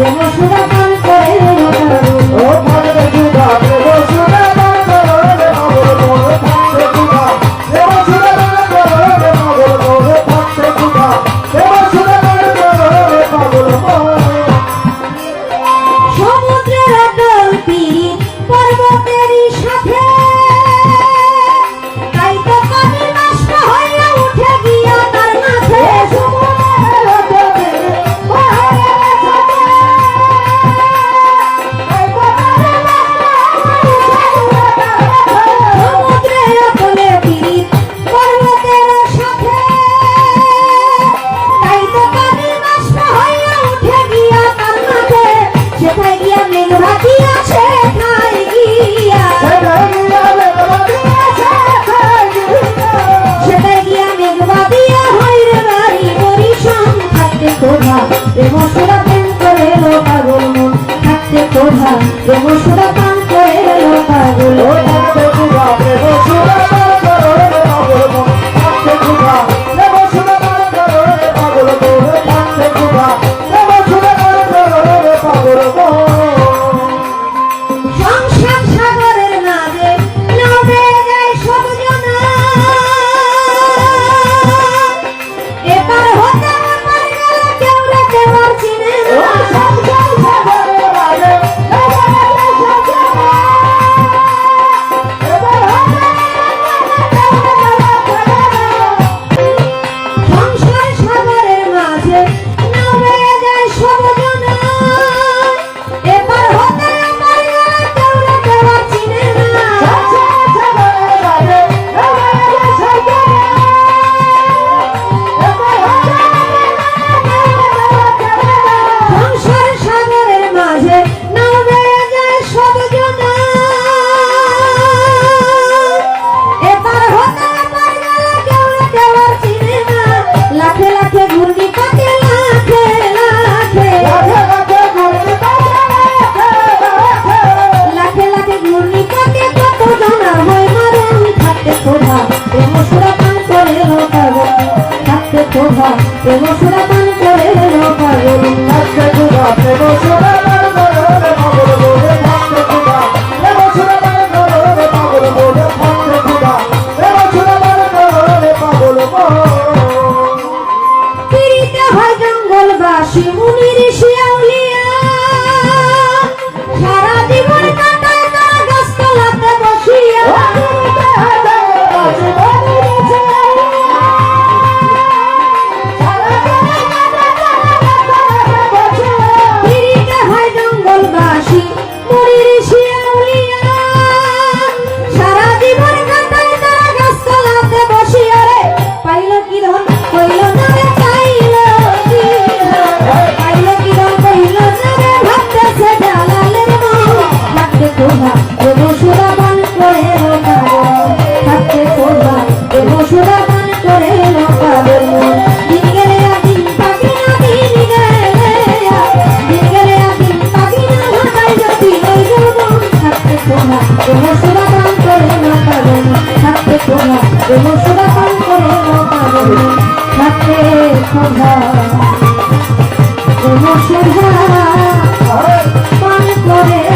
我们说话 শোভা রঙ শোভা প্রেম সুরা পান করে রে পাগল। আজকে প্রেম সুরা শোভা কোনো শোভা পান করে